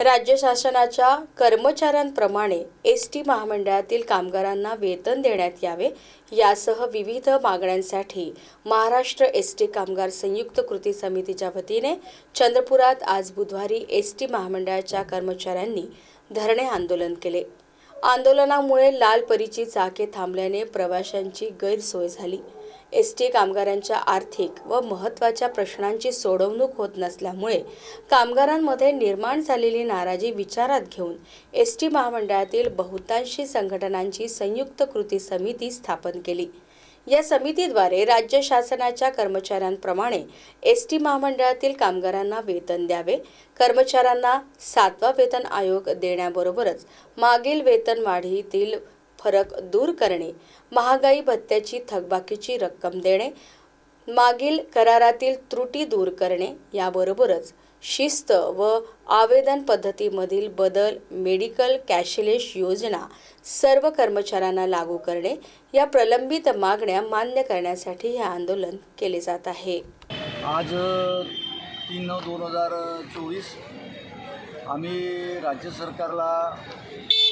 राज्य शासनाच्या कर्मचाऱ्यांप्रमाणे S T महामंडळातील कामगारांना वेतन देण्यात यावे यासह विविध मागण्यांसाठी महाराष्ट्र एस टी कामगार संयुक्त कृती समितीच्या वतीने चंद्रपुरात आज बुधवारी एस टी महामंडळाच्या कर्मचाऱ्यांनी धरणे आंदोलन केले. आंदोलनामुळे लाल परीची चाके थांबल्याने प्रवाशांची गैरसोय झाली. एस टी कामगारांच्या आर्थिक व महत्त्वाच्या प्रश्नांची सोडवणूक होत नसल्यामुळे कामगारांमध्ये निर्माण झालेली नाराजी विचारात घेऊन एस टी महामंडळातील बहुतांशी संघटनांची संयुक्त कृती समिती स्थापन केली. या समितीद्वारे राज्य शासनाच्या कर्मचाऱ्यांप्रमाणे एस टी महामंडळातील कामगारांना वेतन द्यावे कर्मचाऱ्यांना सातवा वेतन आयोग देण्याबरोबरच मागील वेतनवाढीतील फरक दूर करणे महागाई भत्त्याची थकबाकीची रक्कम देणे मागील करारातील त्रुटी दूर करणे याबरोबरच शिस्त व आवेदन पद्धतीमधील बदल मेडिकल कॅशलेस योजना सर्व कर्मचाऱ्यांना लागू करणे या प्रलंबित मागण्या मान्य करण्यासाठी हे आंदोलन केले जात आहे. आज तीन नऊ दोन हजार चोवीस आम्ही राज्य सरकारला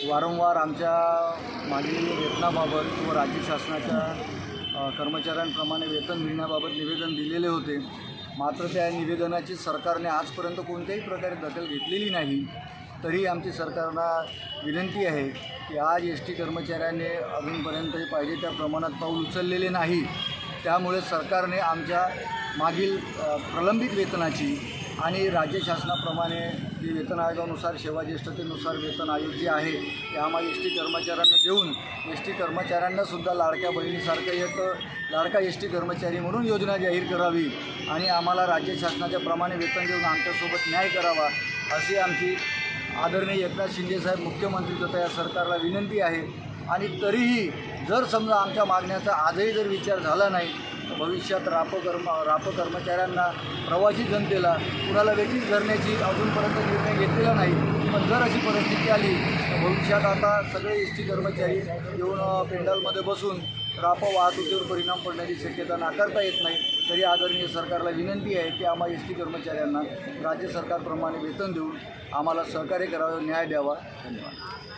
वारंवार आमच्या मागील वेतनाबाबत व राज्य शासनाच्या कर्मचाऱ्यांप्रमाणे वेतन मिळण्याबाबत निवेदन दिलेले होते. मात्र त्या निवेदनाची सरकारने आजपर्यंत कोणत्याही प्रकारे दखल घेतलेली नाही. तरी आमची सरकारला विनंती आहे की आज एस टी कर्मचाऱ्याने अजूनपर्यंत पाहिजे त्या प्रमाणात पाऊल उचललेले नाही. त्यामुळे सरकारने आमच्या मागील प्रलंबित वेतनाची आणि राज्य शासनाप्रमाणे जे वेतन आयोगानुसार सेवाज्येष्ठतेनुसार वेतन आयोग जे आहे ते आम्हाला एस टी कर्मचाऱ्यांना देऊन एस टी कर्मचाऱ्यांनासुद्धा लाडक्या बहिणीसारखं एक लाडका एस टी कर्मचारी म्हणून योजना जाहीर करावी आणि आम्हाला राज्य शासनाच्या प्रमाणे वेतन देऊन आमच्यासोबत न्याय करावा अशी आमची आदरणीय एकनाथ शिंदेसाहेब मुख्यमंत्री तथा या सरकारला विनंती आहे. आणि तरीही जर समजा आमच्या मागण्याचा आजही जर विचार झाला नाही भविष्यात रापकर्म राप कर्मचाऱ्यांना प्रवासी जनतेला कुणाला वेगळीच धरण्याची अजूनपर्यंत निर्णय घेतलेला नाही पण जर अशी परिस्थिती आली तर भविष्यात आता सगळे एस टी कर्मचारी येऊन पेंडलमध्ये बसून राप वाहतुकीवर परिणाम पडण्याची शक्यता नाकारता येत नाही. तरी आदरणीय सरकारला विनंती आहे की आम्हा एस टी कर्मचाऱ्यांना राज्य सरकारप्रमाणे वेतन देऊन आम्हाला सहकार्य करावं न्याय द्यावा. धन्यवाद.